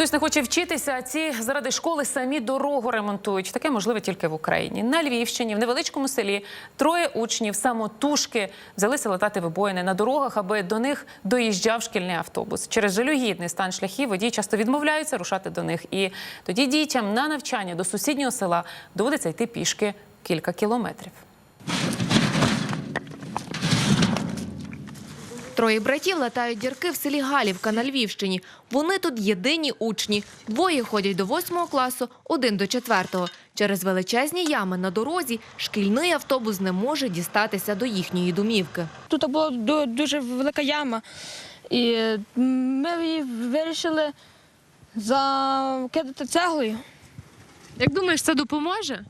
Хтось не хоче вчитися, а ці заради школи самі дорогу ремонтують. Таке можливе тільки в Україні. На Львівщині, в невеличкому селі, троє учнів самотужки взялися латати вибоїни на дорогах, аби до них доїжджав шкільний автобус. Через жалюгідний стан шляхів водії часто відмовляються рушати до них. І тоді дітям на навчання до сусіднього села доводиться йти пішки кілька кілометрів. Троє братів латають дірки в селі Галівка на Львівщині. Вони тут єдині учні. Двоє ходять до восьмого класу, один до четвертого. Через величезні ями на дорозі шкільний автобус не може дістатися до їхньої домівки. Тут була дуже велика яма, і ми її вирішили закидати цеглою Як думаєш, це допоможе?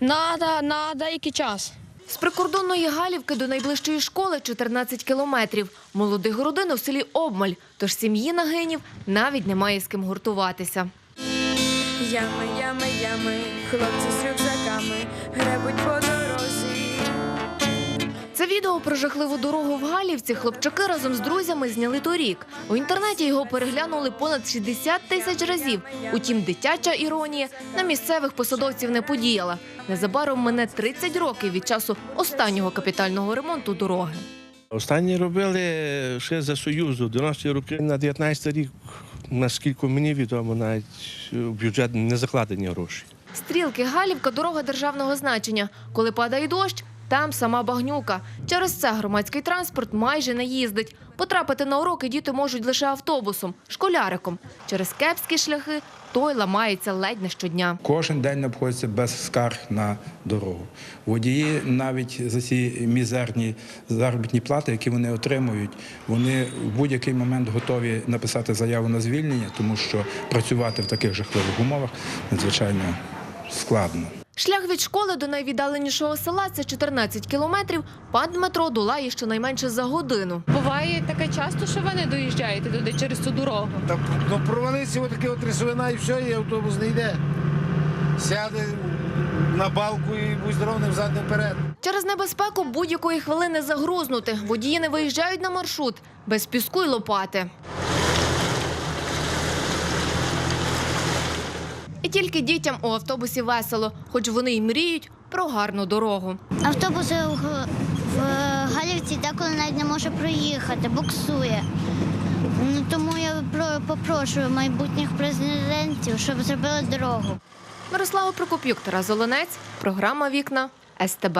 на, на, на деякий час. З прикордонної Галівки до найближчої школи 14 кілометрів. Молодих родин у селі обмаль, тож сім'ї нагинів навіть немає з ким гуртуватися. Ями, ями, ями, хлопці з рюкзаками гребуть по дорозі. Це відео про жахливу дорогу в Галівці хлопчаки разом з друзями зняли торік. У інтернеті його переглянули понад 60 тисяч разів. Утім, дитяча іронія на місцевих посадовців не подіяла. Незабаром мине 30 років від часу останнього капітального ремонту дороги. Останні робили ще за Союзу, 90-ті роки на 19 рік, наскільки мені відомо, навіть в бюджет не закладені гроші. Стрілки Галівка дорога державного значення. Коли падає дощ, там сама багнюка. Через це громадський транспорт майже не їздить. Потрапити на уроки діти можуть лише автобусом, школяриком. Через кепські шляхи той ламається ледь не щодня. Кожен день не обходиться без скарг на дорогу. Водії навіть за ці мізерні заробітні плати, які вони отримують, вони в будь-який момент готові написати заяву на звільнення, тому що працювати в таких жахливих умовах надзвичайно складно. Шлях від школи до найвіддаленішого села це 14 кілометрів. Пан Дмитро долає щонайменше за годину. Буває таке часто, що ви не доїжджаєте туди через цю дорогу. Та ну, провалиться отаке от рисовина і все, і автобус не йде. Сяде на балку і будь здоровним задним вперед. Через небезпеку будь-якої хвилини загрузнути. Водії не виїжджають на маршрут без піску й лопати. І тільки дітям у автобусі весело, хоч вони й мріють про гарну дорогу. Автобуси в, в Галівці деколи навіть не може проїхати, буксує. Ну, тому я попрошу майбутніх президентів, щоб зробили дорогу. Мирослава Прокоп'юк, Тарас Золонець, програма Вікна СТБ.